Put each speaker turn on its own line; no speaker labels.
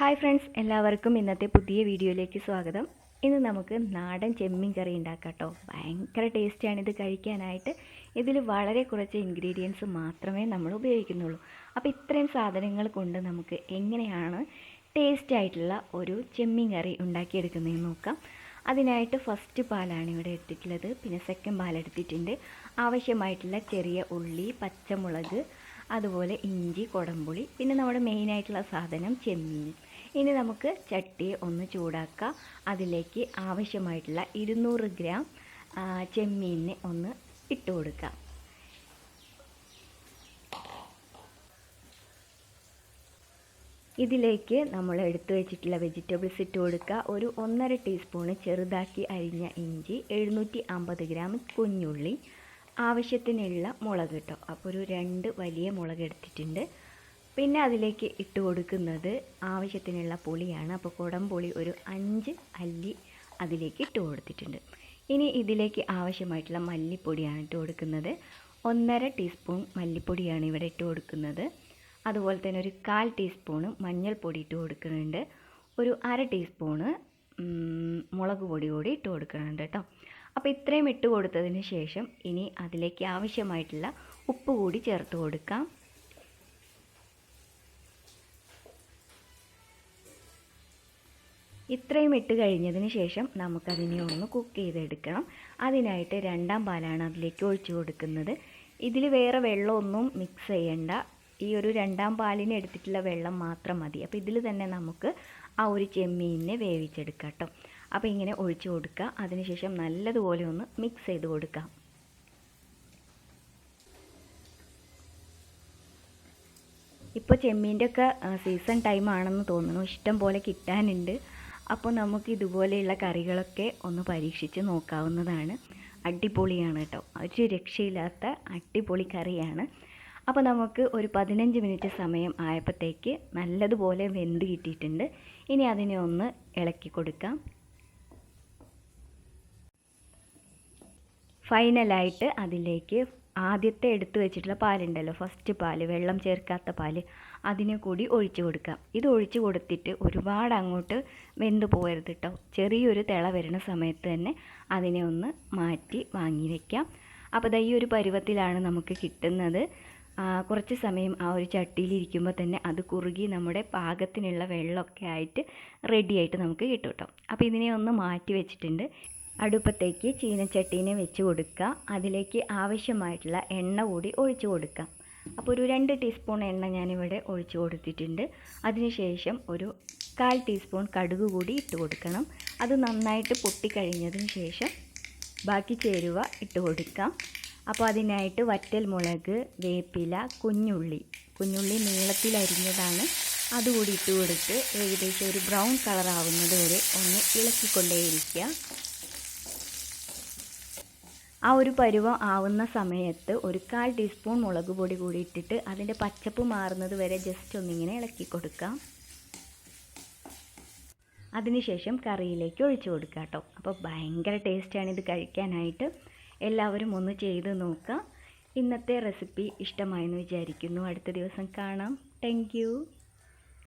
Hi friends എല്ലാവർക്കും ഇന്നത്തെ പുതിയ വീഡിയോയിലേക്ക് സ്വാഗതം. ഇന്ന് നമുക്ക് നാടൻ ചെമ്മീൻ കറി ഉണ്ടാക്കാം കേട്ടോ. ഭയങ്കര ടേസ്റ്റിയാണ് ഇത് കഴിക്കാനായിട്ട്. ഇതിൽ വളരെ കുറച്ച് ഇൻഗ്രീഡിയൻസ് മാത്രമേ നമ്മൾ ഉപയോഗിക്കുന്നുള്ളൂ. അപ്പോൾ ഇത്രയും സാധനങ്ങൾ കൊണ്ട് നമുക്ക് എങ്ങനെയാണ് ടേസ്റ്റി ആയിട്ടുള്ള ഒരു ചെമ്മീൻ കറി ഉണ്ടാക്കിയെടുക്കുന്നതെന്ന് നോക്കാം. അതിനായിട്ട് ഫസ്റ്റ് പാലാണ് ഇവിടെ എടുത്തിട്ടുള്ളത്. പിന്നെ സെക്കൻഡ് പാൽ എടുത്തിട്ടുണ്ട്. ആവശ്യമായിട്ടുള്ള ചെറിയ ഉള്ളി പച്ചമുളക് അതുപോലെ ഇഞ്ചി കുടംപുളി പിന്നെ നമ്മുടെ മെയിനായിട്ടുള്ള സാധനം ചെമ്മീൻ. ഇനി നമുക്ക് ചട്ടി ഒന്ന് ചൂടാക്കാം. അതിലേക്ക് ആവശ്യമായിട്ടുള്ള ഇരുന്നൂറ് ഗ്രാം ചെമ്മീനിനെ ഒന്ന് ഇട്ട് കൊടുക്കാം. ഇതിലേക്ക് നമ്മൾ എടുത്തു വെച്ചിട്ടുള്ള വെജിറ്റബിൾസ് ഇട്ട് കൊടുക്കുക. ഒരു ഒന്നര ടീസ്പൂണ് ചെറുതാക്കി അരിഞ്ഞ ഇഞ്ചി എഴുന്നൂറ്റി അമ്പത് ഗ്രാം കുഞ്ഞുള്ളി ആവശ്യത്തിനുള്ള മുളക് കേട്ടോ അപ്പോൾ ഒരു രണ്ട് വലിയ മുളക് എടുത്തിട്ടുണ്ട്. പിന്നെ അതിലേക്ക് ഇട്ട് കൊടുക്കുന്നത് ആവശ്യത്തിനുള്ള പുളിയാണ്. അപ്പോൾ കുടംപുളി ഒരു അഞ്ച് അല്ലി അതിലേക്ക് ഇട്ട് കൊടുത്തിട്ടുണ്ട്. ഇനി ഇതിലേക്ക് ആവശ്യമായിട്ടുള്ള മല്ലിപ്പൊടിയാണ് ഇട്ട് കൊടുക്കുന്നത്. ഒന്നര ടീസ്പൂൺ മല്ലിപ്പൊടിയാണ് ഇവിടെ ഇട്ട് കൊടുക്കുന്നത്. അതുപോലെ തന്നെ ഒരു കാൽ ടീസ്പൂണ് മഞ്ഞൾപ്പൊടി ഇട്ട് കൊടുക്കുന്നുണ്ട്. ഒരു അര ടീസ്പൂണ് മുളക് പൊടി കൂടി ഇട്ട് കൊടുക്കുന്നുണ്ട് കേട്ടോ. അപ്പോൾ ഇത്രയും ഇട്ട് കൊടുത്തതിന് ശേഷം ഇനി അതിലേക്ക് ആവശ്യമായിട്ടുള്ള ഉപ്പ് കൂടി ചേർത്ത് കൊടുക്കാം. ഇത്രയും ഇട്ട് കഴിഞ്ഞതിന് ശേഷം നമുക്കതിനെ ഒന്ന് കുക്ക് ചെയ്തെടുക്കണം. അതിനായിട്ട് രണ്ടാം പാലാണ് അതിലേക്ക് ഒഴിച്ചു കൊടുക്കുന്നത്. ഇതിൽ വേറെ വെള്ളമൊന്നും മിക്സ് ചെയ്യണ്ട. ഈ ഒരു രണ്ടാം പാലിന് എടുത്തിട്ടുള്ള വെള്ളം മാത്രം മതി. അപ്പോൾ ഇതിൽ തന്നെ നമുക്ക് ആ ഒരു ചെമ്മീനിനെ വേവിച്ചെടുക്കാം കേട്ടോ അപ്പോൾ ഇങ്ങനെ ഒഴിച്ചു കൊടുക്കുക. അതിനുശേഷം നല്ലതുപോലെ ഒന്ന് മിക്സ് ചെയ്ത് കൊടുക്കാം. ഇപ്പോൾ ചെമ്മീന്റെ ഒക്കെ സീസൺ ടൈം ആണെന്ന് തോന്നുന്നു. ഇഷ്ടം പോലെ കിട്ടാനുണ്ട്. അപ്പോൾ നമുക്ക് ഇതുപോലെയുള്ള കറികളൊക്കെ ഒന്ന് പരീക്ഷിച്ച് നോക്കാവുന്നതാണ്. അടിപൊളിയാണ് കേട്ടോ ഒരു രക്ഷയില്ലാത്ത അടിപൊളി കറിയാണ്. അപ്പോൾ നമുക്ക് ഒരു പതിനഞ്ച് മിനിറ്റ് സമയം ആയപ്പോഴത്തേക്ക് നല്ലതുപോലെ വെന്ത് കിട്ടിയിട്ടുണ്ട്. ഇനി അതിനെ ഒന്ന് ഇളക്കി കൊടുക്കാം. ഫൈനലായിട്ട് അതിലേക്ക് ആദ്യത്തെ എടുത്തു വെച്ചിട്ടുള്ള പാലുണ്ടല്ലോ. ഫസ്റ്റ് പാൽ വെള്ളം ചേർക്കാത്ത പാൽ. അതിനെ കൂടി ഒഴിച്ചു കൊടുക്കാം. ഇത് ഒഴിച്ചു കൊടുത്തിട്ട് ഒരുപാട് അങ്ങോട്ട് വെന്ത് പോകരുത് കേട്ടോ ചെറിയൊരു തിള വരുന്ന സമയത്ത് തന്നെ അതിനെ ഒന്ന് മാറ്റി വാങ്ങി വയ്ക്കാം അപ്പോൾ ഈ ഒരു പരുവത്തിലാണ് നമുക്ക് കിട്ടുന്നത്. കുറച്ച് സമയം ആ ഒരു ചട്ടിയിലിരിക്കുമ്പോൾ തന്നെ അത് കുറുകി നമ്മുടെ പാകത്തിനുള്ള വെള്ളമൊക്കെ ആയിട്ട് റെഡിയായിട്ട് നമുക്ക് കിട്ടും കേട്ടോ അപ്പോൾ ഇതിനെ ഒന്ന് മാറ്റി വെച്ചിട്ടുണ്ട്. അടുപ്പത്തേക്ക് ചീനച്ചട്ടീനെ വെച്ച് കൊടുക്കുക. അതിലേക്ക് ആവശ്യമായിട്ടുള്ള എണ്ണ കൂടി ഒഴിച്ചു കൊടുക്കാം. അപ്പോൾ ഒരു രണ്ട് ടീസ്പൂൺ എണ്ണ ഞാനിവിടെ ഒഴിച്ചു കൊടുത്തിട്ടുണ്ട്. അതിനുശേഷം ഒരു കാൽ ടീസ്പൂൺ കടുക് കൂടി ഇട്ട് കൊടുക്കണം. അത് നന്നായിട്ട് പൊട്ടിക്കഴിഞ്ഞതിന് ശേഷം ബാക്കി ചേരുവ ഇട്ട് കൊടുക്കാം. അപ്പോൾ അതിനായിട്ട് വറ്റൽ മുളക് വേപ്പില കുഞ്ഞുള്ളി. കുഞ്ഞുള്ളി നീളത്തിൽ അരിഞ്ഞതാണ്. അതുകൂടി ഇട്ട് കൊടുത്ത് ഏകദേശം ഒരു ബ്രൗൺ കളർ ആവുന്നത് വരെ ഒന്ന് ഇളക്കിക്കൊണ്ടേയിരിക്കുക. ആ ഒരു പരുവം ആവുന്ന സമയത്ത് ഒരു കാൽ ടീസ്പൂൺ മുളക് പൊടി കൂടി ഇട്ടിട്ട് അതിന്റെ പച്ചപ്പ് മാറുന്നത് വരെ ജസ്റ്റ് ഒന്നിങ്ങനെ ഇളക്കി കൊടുക്കാം. അതിനുശേഷം കറിയിലേക്ക് ഒഴിച്ചു കൊടുക്കുക കേട്ടോ. അപ്പോൾ ഭയങ്കര ടേസ്റ്റാണ് ഇത് കഴിക്കാനായിട്ട്. എല്ലാവരും ഒന്ന് ചെയ്ത് നോക്കുക ഇന്നത്തെ റെസിപ്പി ഇഷ്ടമായെന്ന് വിചാരിക്കുന്നു. അടുത്ത ദിവസം കാണാം. താങ്ക്